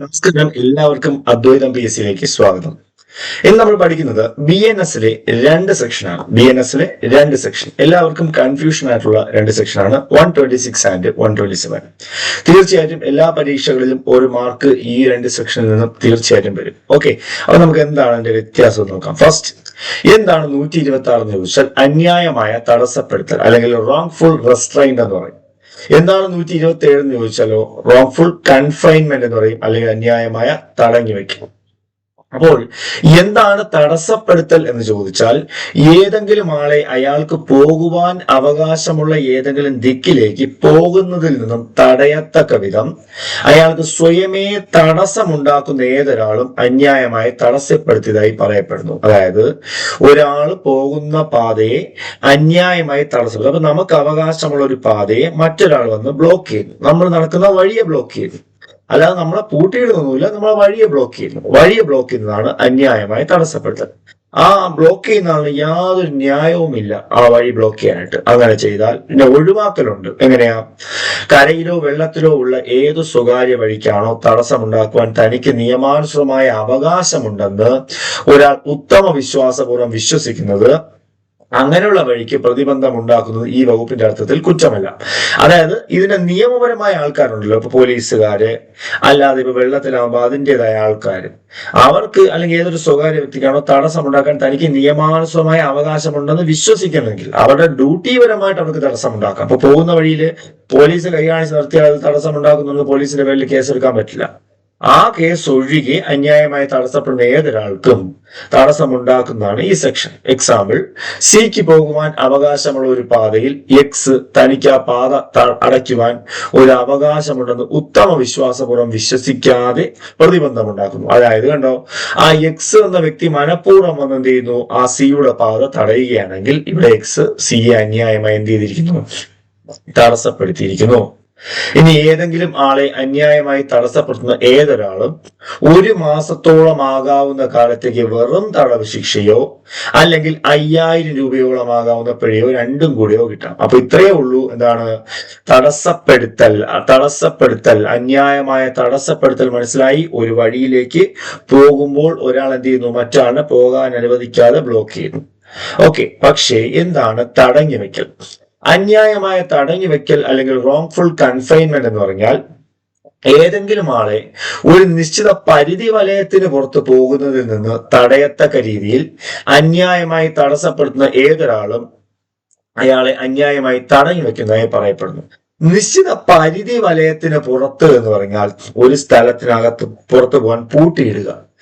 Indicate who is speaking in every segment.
Speaker 1: നമസ്കാരം. എല്ലാവർക്കും അദ്വൈതം പി എസ് സിയിലേക്ക് സ്വാഗതം. ഇന്ന് നമ്മൾ പഠിക്കുന്നത് ബി എൻ എസിലെ രണ്ട് സെക്ഷനാണ് ബി എൻ എസിലെ രണ്ട് സെക്ഷൻ എല്ലാവർക്കും കൺഫ്യൂഷൻ ആയിട്ടുള്ള രണ്ട് സെക്ഷനാണ് one twenty six and one twenty seven തീർച്ചയായിട്ടും എല്ലാ പരീക്ഷകളിലും ഒരു മാർക്ക് ഈ രണ്ട് സെക്ഷനിൽ നിന്നും തീർച്ചയായിട്ടും വരും. ഓക്കെ അപ്പൊ നമുക്ക് എന്താണ് അതിന്റെ വ്യത്യാസം നോക്കാം. ഫസ്റ്റ് എന്താണ് നൂറ്റി ഇരുപത്തി ആറ് ചോദിച്ചാൽ അന്യായമായ തടസ്സപ്പെടുത്തൽ അല്ലെങ്കിൽ റോങ് ഫുൾ റെസ്ട്രൈൻഡ് എന്ന് പറയും. എന്താണ് നൂറ്റി ഇരുപത്തി ഏഴ് എന്ന് ചോദിച്ചാലോ? റോങ്ഫുൾ കൺഫൈൻമെന്റ് എന്ന് പറയും അല്ലെങ്കിൽ അന്യായമായ തടഞ്ഞു വെക്കും അപ്പോൾ എന്താണ് തടസ്സപ്പെടുത്തൽ എന്ന് ചോദിച്ചാൽ ഏതെങ്കിലും ആളെ അയാൾക്ക് പോകുവാൻ അവകാശമുള്ള ഏതെങ്കിലും ദിക്കിലേക്ക് പോകുന്നതിൽ നിന്നും തടയത്തക്ക വിധം അയാൾക്ക് സ്വയമേ തടസ്സമുണ്ടാക്കുന്ന ഏതൊരാളും അന്യായമായി തടസ്സപ്പെടുത്തിയതായി പറയപ്പെടുന്നു. അതായത് ഒരാൾ പോകുന്ന പാതയെ അന്യായമായി തടസ്സപ്പെടുത്തും അപ്പൊ നമുക്ക് അവകാശമുള്ള ഒരു പാതയെ മറ്റൊരാൾ വന്ന് ബ്ലോക്ക് ചെയ്യുന്നു. നമ്മൾ നടക്കുന്ന വഴിയെ ബ്ലോക്ക് ചെയ്യുന്നു. അല്ലാതെ നമ്മളെ പൂട്ടിയിടുന്നൊന്നുമില്ല നമ്മളെ വഴിയെ ബ്ലോക്ക് ചെയ്യുന്നു. വഴിയെ ബ്ലോക്ക് ചെയ്യുന്നതാണ് അന്യായമായി തടസ്സപ്പെടുത്തൽ. ആ ബ്ലോക്ക് ചെയ്യുന്ന ആളിന് യാതൊരു ന്യായവുമില്ല ആ വഴി ബ്ലോക്ക് ചെയ്യാനായിട്ട്. അങ്ങനെ ചെയ്താൽ പിന്നെ ഒഴിവാക്കലുണ്ട്. എങ്ങനെയാ? കരയിലോ വെള്ളത്തിലോ ഉള്ള ഏത് സ്വകാര്യ വഴിക്കാണോ തടസ്സമുണ്ടാക്കുവാൻ തനിക്ക് നിയമാനുസൃതമായ അവകാശമുണ്ടെന്ന് ഒരാൾ ഉത്തമ വിശ്വാസപൂർവം വിശ്വസിക്കുന്നത് അങ്ങനെയുള്ള വഴിക്ക് പ്രതിബന്ധം ഉണ്ടാക്കുന്നത് ഈ വകുപ്പിന്റെ അർത്ഥത്തിൽ കുറ്റമല്ല. അതായത് ഇതിന്റെ നിയമപരമായ ആൾക്കാരുണ്ടല്ലോ. ഇപ്പൊ പോലീസുകാര് അല്ലാതെ ഇപ്പൊ വെള്ളത്തിലാവുമ്പോൾ അതിന്റെതായ ആൾക്കാർ അവർക്ക് അല്ലെങ്കിൽ ഏതൊരു സ്വകാര്യ വ്യക്തിക്കാണോ തടസ്സം ഉണ്ടാക്കാൻ തനിക്ക് നിയമാനുസൃതമായ അവകാശമുണ്ടെന്ന് വിശ്വസിക്കണമെങ്കിൽ അവരുടെ ഡ്യൂട്ടിപരമായിട്ട് അവർക്ക് തടസ്സം ഉണ്ടാക്കാം അപ്പൊ പോകുന്ന വഴിയിൽ പോലീസ് കൈകാണിച്ച് നിർത്തിയാൽ അത് തടസ്സം ഉണ്ടാക്കുന്നുണ്ട് പോലീസിന്റെ പേരിൽ കേസെടുക്കാൻ പറ്റില്ല. ആ കേസ് ഒഴികെ അന്യായമായി തടസ്സപ്പെടുന്ന ഏതൊരാൾക്കും തടസ്സമുണ്ടാക്കുന്നതാണ് ഈ സെക്ഷൻ. എക്സാമ്പിൾ സിക്ക് പോകുവാൻ അവകാശമുള്ള ഒരു പാതയിൽ എക്സ് തനിക്ക് ആ പാത അടയ്ക്കുവാൻ ഒരു അവകാശമുണ്ടെന്ന് ഉത്തമ വിശ്വാസപൂർവം വിശ്വസിക്കാതെ പ്രതിബന്ധമുണ്ടാക്കുന്നു. അതായത് കണ്ടോ ആ എക്സ് എന്ന വ്യക്തി മനഃപൂർവം വന്ന് എന്ത് ചെയ്യുന്നു? ആ സിയുടെ പാത തടയുകയാണെങ്കിൽ ഇവിടെ എക്സ് സിയെ അന്യായമായി എന്ത് ചെയ്തിരിക്കുന്നു? തടസ്സപ്പെടുത്തിയിരിക്കുന്നു. ഇനി ഏതെങ്കിലും ആളെ അന്യായമായി തടസ്സപ്പെടുത്തുന്ന ഏതൊരാളും ഒരു മാസത്തോളം ആകാവുന്ന കാലത്തേക്ക് വെറും തടവ് ശിക്ഷയോ അല്ലെങ്കിൽ അയ്യായിരം രൂപയോളം ആകാവുന്ന പിഴയോ രണ്ടും കൂടിയോ കിട്ടാം. അപ്പൊ ഇത്രയേ ഉള്ളൂ. എന്താണ്? തടസ്സപ്പെടുത്തൽ തടസ്സപ്പെടുത്തൽ അന്യായമായ തടസ്സപ്പെടുത്തൽ മനസ്സിലായി. ഒരു വഴിയിലേക്ക് പോകുമ്പോൾ ഒരാൾ എന്ത് ചെയ്യുന്നു? മറ്റാണ് പോകാൻ അനുവദിക്കാതെ ബ്ലോക്ക് ചെയ്യുന്നു. ഓക്കെ പക്ഷേ എന്താണ്? തടഞ്ഞു വെക്കൽ അന്യായമായ തടഞ്ഞു വെക്കൽ അല്ലെങ്കിൽ റോങ്ഫുൾ കൺഫൈൻമെന്റ് എന്ന് പറഞ്ഞാൽ ഏതെങ്കിലും ആളെ ഒരു നിശ്ചിത പരിധി വലയത്തിന് പുറത്ത് പോകുന്നതിൽ നിന്ന് തടയത്തക്ക രീതിയിൽ അന്യായമായി തടസ്സപ്പെടുത്തുന്ന ഏതൊരാളും അയാളെ അന്യായമായി തടഞ്ഞു വെക്കുന്നതായി പറയപ്പെടുന്നു. നിശ്ചിത പരിധി വലയത്തിന് പുറത്ത് എന്ന് പറഞ്ഞാൽ ഒരു സ്ഥലത്തിനകത്ത് പുറത്തു പോകാൻ പൂട്ടിയിടുക.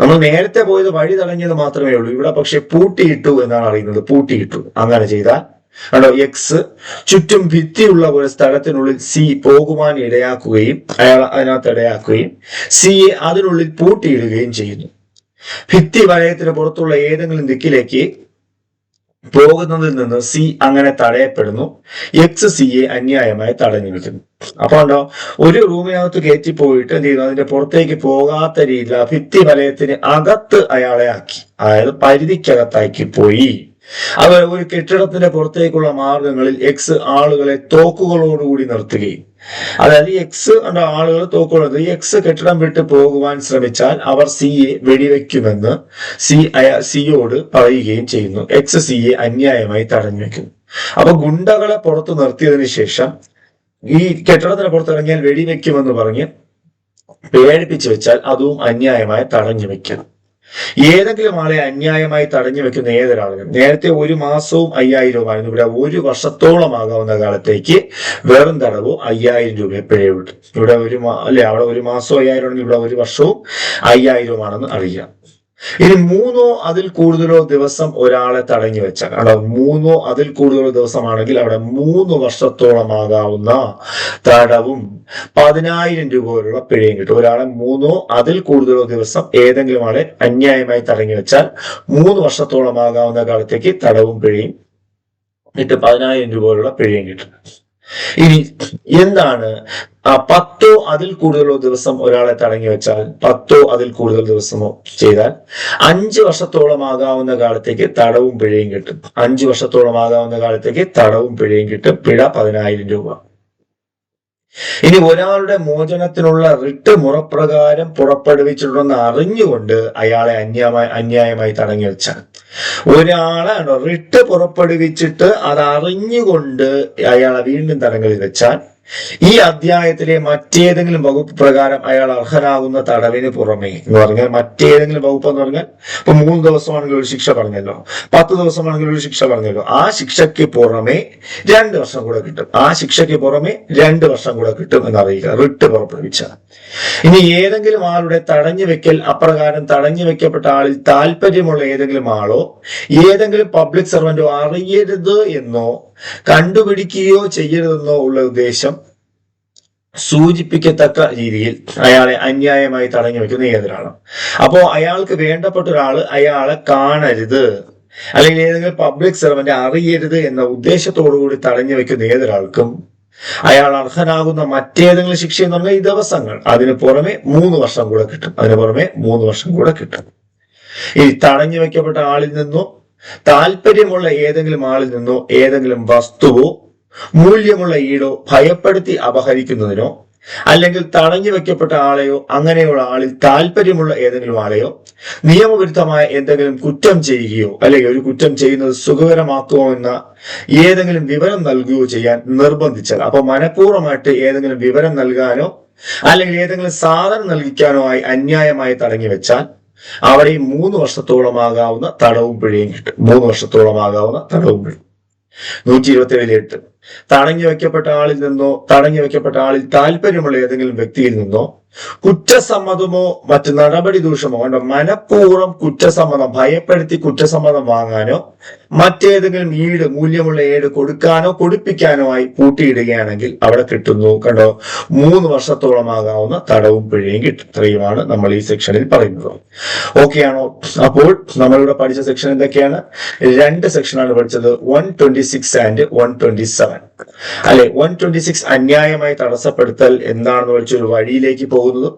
Speaker 1: നമ്മൾ നേരത്തെ പോയത് വഴി തടഞ്ഞത് മാത്രമേ ഉള്ളൂ. ഇവിടെ പക്ഷെ പൂട്ടിയിട്ടു എന്നാണ് അറിയുന്നത്. പൂട്ടിയിട്ടു. അങ്ങനെ ചെയ്താൽ കണ്ടോ എക്സ് ചുറ്റും ഭിത്തിയുള്ള ഒരു സ്ഥലത്തിനുള്ളിൽ സി പോകുവാൻ ഇടയാക്കുകയും അയാൾ അതിനകത്ത് ഇടയാക്കുകയും സിയെ അതിനുള്ളിൽ പൂട്ടിയിടുകയും ചെയ്യുന്നു. ഭിത്തി വലയത്തിന് പുറത്തുള്ള ഏതെങ്കിലും ദിക്കിലേക്ക് പോകുന്നതിൽ നിന്ന് സി അങ്ങനെ തടയപ്പെടുന്നു. എക്സ് സിയെ അന്യായമായി തടഞ്ഞു വെക്കുന്നു അപ്പൊ ഉണ്ടോ ഒരു റൂമിനകത്ത് കയറ്റി പോയിട്ട് എന്ത് ചെയ്യുന്നു? അതിന്റെ പുറത്തേക്ക് പോകാത്ത രീതിയിൽ ഭിത്തി വലയത്തിന് അകത്ത് അയാളെ ആക്കി. അതായത് പരിധിക്കകത്താക്കി പോയി. അവർ ഒരു കെട്ടിടത്തിന്റെ പുറത്തേക്കുള്ള മാർഗങ്ങളിൽ എക്സ് ആളുകളെ തോക്കുകളോടുകൂടി നിർത്തുകയും. അതായത് എക്സ് എന്ന ആളുകൾ തോക്കുള്ളത് എക്സ് കെട്ടിടം വിട്ട് പോകുവാൻ ശ്രമിച്ചാൽ അവർ സിയെ വെടിവെക്കുമെന്ന് സി അയ- സിയോട് പറയുകയും ചെയ്യുന്നു. എക്സ് സിയെ അന്യായമായി തടഞ്ഞു വെക്കുന്നു അപ്പൊ ഗുണ്ടകളെ പുറത്തു നിർത്തിയതിനു ശേഷം ഈ കെട്ടിടത്തിന് പുറത്തിറങ്ങിയാൽ വെടിവെക്കുമെന്ന് പറഞ്ഞ് പേടിപ്പിച്ചു വെച്ചാൽ അതും അന്യായമായി തടഞ്ഞു വെക്കണം ഏതെങ്കിലും ആളെ അന്യായമായി തടഞ്ഞു വെക്കുന്ന ഏതൊരാളും നേരത്തെ ഒരു മാസവും അയ്യായിരം രൂപയായിരുന്നു ഇവിടെ ഒരു വർഷത്തോളം ആകാവുന്ന കാലത്തേക്ക് വെറും തടവോ അയ്യായിരം രൂപ പിഴയുണ്ട്. ഇവിടെ ഒരു അല്ലെ അവിടെ ഒരു മാസവും അയ്യായിരം ആണെങ്കിൽ ഇവിടെ ഒരു വർഷവും അയ്യായിരവുമാണെന്ന് അറിയാം. ഇനി മൂന്നോ അതിൽ കൂടുതലോ ദിവസം ഒരാളെ തടഞ്ഞു വെച്ചാൽ അവിടെ മൂന്നോ അതിൽ കൂടുതലോ ദിവസമാണെങ്കിൽ അവിടെ മൂന്ന് വർഷത്തോളമാകാവുന്ന തടവും പതിനായിരം രൂപ വരെയുള്ള പിഴയും കിട്ടും. ഒരാളെ മൂന്നോ അതിൽ കൂടുതലോ ദിവസം ഏതെങ്കിലും ആളെ അന്യായമായി തടഞ്ഞു വെച്ചാൽ മൂന്ന് വർഷത്തോളമാകാവുന്ന കാലത്തേക്ക് തടവും പിഴയും കിട്ടും പതിനായിരം രൂപ വരെയുള്ള പിഴയും കിട്ടും. ഇനി എന്താണ്? ആ പത്തോ അതിൽ കൂടുതലോ ദിവസം ഒരാളെ തടങ്ങി വെച്ചാൽ പത്തോ അതിൽ കൂടുതൽ ദിവസമോ ചെയ്താൽ അഞ്ച് വർഷത്തോളം ആകാവുന്ന കാലത്തേക്ക് തടവും പിഴയും കിട്ടും. അഞ്ച് വർഷത്തോളം ആകാവുന്ന കാലത്തേക്ക് തടവും പിഴയും കിട്ടും. പിഴ പതിനായിരം രൂപ. ഇനി ഒരാളുടെ മോചനത്തിനുള്ള റിട്ട് മുറപ്രകാരം പുറപ്പെടുവിച്ചിട്ടുണ്ടെന്ന് അറിഞ്ഞുകൊണ്ട് അയാളെ അന്യായമായി അന്യായമായി തടങ്ങി വെച്ചാൽ ഒരാളെ റിട്ട് പുറപ്പെടുവിച്ചിട്ട് അത് അറിഞ്ഞുകൊണ്ട് അയാളെ വീണ്ടും തടങ്കലിൽ വെച്ചാൽ ഈ അധ്യായത്തിലെ മറ്റേതെങ്കിലും വകുപ്പ് പ്രകാരം അയാൾ അർഹനാകുന്ന തടവിന് പുറമെ എന്ന് പറഞ്ഞാൽ മറ്റേതെങ്കിലും വകുപ്പ് എന്ന് പറഞ്ഞാൽ ഇപ്പൊ മൂന്ന് ദിവസമാണെങ്കിൽ ഒരു ശിക്ഷ പറഞ്ഞല്ലോ. പത്ത് ദിവസമാണെങ്കിൽ ഒരു ശിക്ഷ പറഞ്ഞല്ലോ. ആ ശിക്ഷയ്ക്ക് പുറമേ രണ്ട് വർഷം കൂടെ കിട്ടും. ആ ശിക്ഷയ്ക്ക് പുറമേ രണ്ട് വർഷം കൂടെ കിട്ടും എന്ന് അറിയിക്കുക റിട്ട് പുറപ്പെടുവിച്ച. ഇനി ഏതെങ്കിലും ആളുടെ തടഞ്ഞു വെക്കൽ അപ്രകാരം തടഞ്ഞു വെക്കപ്പെട്ട ആളിൽ താല്പര്യമുള്ള ഏതെങ്കിലും ആളോ ഏതെങ്കിലും പബ്ലിക് സർവന്റോ അറിയരുത് എന്നോ കണ്ടുപിടിക്കുകയോ ചെയ്യരുതെന്നോ ഉള്ള ഉദ്ദേശം സൂചിപ്പിക്കത്തക്ക രീതിയിൽ അയാളെ അന്യായമായി തടഞ്ഞു വെക്കുന്ന ഏതൊരാളാണ്. അപ്പോ അയാൾക്ക് വേണ്ടപ്പെട്ട ഒരാൾ അയാളെ കാണരുത്. അല്ലെങ്കിൽ ഏതെങ്കിലും പബ്ലിക് സെർവന്റ് അറിയരുത് എന്ന ഉദ്ദേശത്തോടു കൂടി തടഞ്ഞു വെക്കുന്ന ഏതൊരാൾക്കും അയാൾ അർഹനാകുന്ന മറ്റേതെങ്കിലും ശിക്ഷ എന്ന് പറഞ്ഞാൽ ഈ ദിവസങ്ങൾ അതിന് പുറമെ മൂന്ന് വർഷം കൂടെ കിട്ടും. അതിന് പുറമെ മൂന്ന് വർഷം കൂടെ കിട്ടും. ഈ തടഞ്ഞു വെക്കപ്പെട്ട ആളിൽ നിന്നോ താല്പര്യമുള്ള ഏതെങ്കിലും ആളിൽ നിന്നോ ഏതെങ്കിലും വസ്തുവോ മൂല്യമുള്ള ഈടോ ഭയപ്പെടുത്തി അപഹരിക്കുന്നതിനോ അല്ലെങ്കിൽ തടഞ്ഞു വെക്കപ്പെട്ട ആളെയോ അങ്ങനെയുള്ള ആളിൽ താല്പര്യമുള്ള ഏതെങ്കിലും ആളെയോ നിയമവിരുദ്ധമായ എന്തെങ്കിലും കുറ്റം ചെയ്യുകയോ അല്ലെങ്കിൽ ഒരു കുറ്റം ചെയ്യുന്നത് സുഖകരമാക്കുമോ എന്ന ഏതെങ്കിലും വിവരം നൽകുകയോ ചെയ്യാൻ നിർബന്ധിച്ചാൽ അപ്പൊ മനഃപൂർവമായിട്ട് ഏതെങ്കിലും വിവരം നൽകാനോ അല്ലെങ്കിൽ ഏതെങ്കിലും സാധനം നൽകിക്കാനോ ആയി അന്യായമായി തടഞ്ഞു വെച്ചാൽ അവിടെ ഈ മൂന്ന് വർഷത്തോളമാകാവുന്ന തടവും പിഴയും കിട്ടും. മൂന്ന് വർഷത്തോളമാകാവുന്ന തടവും പിഴയും. നൂറ്റി ഇരുപത്തി ഏഴിൽ എട്ട്. തടഞ്ഞു വെക്കപ്പെട്ട ആളിൽ നിന്നോ തടഞ്ഞു വെക്കപ്പെട്ട ആളിൽ താല്പര്യമുള്ള ഏതെങ്കിലും വ്യക്തിയിൽ നിന്നോ കുറ്റസമ്മതമോ മറ്റ് നടപടി ദൂഷമോ കണ്ടോ മനഃപൂർവം കുറ്റസമ്മതം ഭയപ്പെടുത്തി കുറ്റസമ്മതം വാങ്ങാനോ മറ്റേതെങ്കിലും ഈട് മൂല്യമുള്ള ഏട് കൊടുക്കാനോ കൊടുപ്പിക്കാനോ ആയി പൂട്ടിയിടുകയാണെങ്കിൽ അവിടെ കിട്ടുന്നു. കണ്ടോ? മൂന്ന് വർഷത്തോളമാകാവുന്ന തടവും പിഴയും കിട്ടും. ഇത്രയുമാണ് നമ്മൾ ഈ സെക്ഷനിൽ പറയുന്നത്. ഓക്കെ ആണോ? അപ്പോൾ നമ്മളിവിടെ പഠിച്ച സെക്ഷൻ എന്തൊക്കെയാണ്? രണ്ട് സെക്ഷനാണ് പഠിച്ചത്. One twenty six and one twenty seven അല്ലെ? വൺ ട്വന്റി സിക്സ് അന്യായമായി തടസ്സപ്പെടുത്തൽ എന്താണെന്ന് വെച്ചൊരു വഴിയിലേക്ക് വഴിയിലേക്ക് പോകുന്നതും.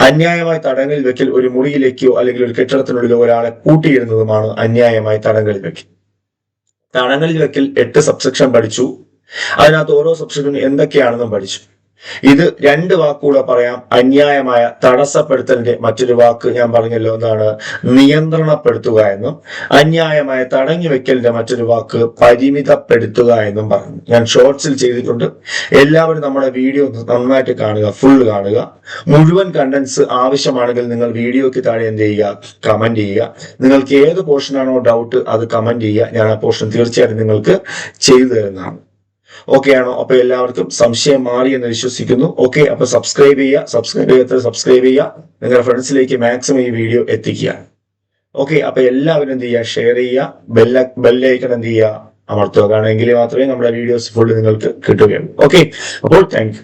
Speaker 1: അന്യായമായി തടങ്കലിൽ വെക്കൽ ഒരു മുറിയിലേക്കോ അല്ലെങ്കിൽ ഒരു കെട്ടിടത്തിനുള്ളിലോ ഒരാളെ കൂട്ടിയിടുന്നതുമാണ് അന്യായമായി തടങ്കലിൽ വെക്കൽ. തടങ്കലിൽ വെക്കൽ എട്ട് സബ്സെക്ഷൻ പഠിച്ചു. അതിനകത്ത് ഓരോ സബ്സെക്ഷനും എന്തൊക്കെയാണെന്നും പഠിച്ചു. ഇത് രണ്ട് വാക്കുകൂടെ പറയാം. അന്യായമായ തടസ്സപ്പെടുത്തലിന്റെ മറ്റൊരു വാക്ക് ഞാൻ പറഞ്ഞല്ലോ എന്നാണ് നിയന്ത്രണപ്പെടുത്തുക എന്നും അന്യായമായ തടഞ്ഞു വെക്കലിന്റെ മറ്റൊരു വാക്ക് പരിമിതപ്പെടുത്തുക എന്നും പറഞ്ഞു. ഞാൻ ഷോർട്സിൽ ചെയ്തിട്ടുണ്ട്. എല്ലാവരും നമ്മുടെ വീഡിയോ നന്നായിട്ട് കാണുക ഫുൾ കാണുക. മുഴുവൻ കണ്ടന്റ്സ് ആവശ്യമാണെങ്കിൽ നിങ്ങൾ വീഡിയോക്ക് താഴെ എന്ത് ചെയ്യുക? കമന്റ് ചെയ്യുക. നിങ്ങൾക്ക് ഏത് പോർഷനാണോ ഡൗട്ട് അത് കമന്റ് ചെയ്യുക. ഞാൻ ആ പോർഷൻ തീർച്ചയായിട്ടും നിങ്ങൾക്ക് ചെയ്തു തരുന്നതാണ്. ഓക്കെ ആണോ? അപ്പൊ എല്ലാവർക്കും സംശയം മാറി എന്ന് വിശ്വസിക്കുന്നു. ഓക്കെ അപ്പൊ സബ്സ്ക്രൈബ് ചെയ്യുക. സബ്സ്ക്രൈബ് ചെയ്യാത്ത സബ്സ്ക്രൈബ് ചെയ്യുക. നിങ്ങളുടെ ഫ്രണ്ട്സിലേക്ക് മാക്സിമം ഈ വീഡിയോ എത്തിക്കുക. ഓക്കെ അപ്പൊ എല്ലാവരും എന്ത് ചെയ്യുക? ഷെയർ ചെയ്യുക. ബെല്ല ബെല്ലൈക്കൺ എന്ത് ചെയ്യുക? അമർത്തുക. കാരണം എങ്കിൽ മാത്രമേ നമ്മുടെ വീഡിയോസ് ഫുള്ള് നിങ്ങൾക്ക് കിട്ടുകയുള്ളൂ. ഓക്കെ അപ്പോൾ താങ്ക്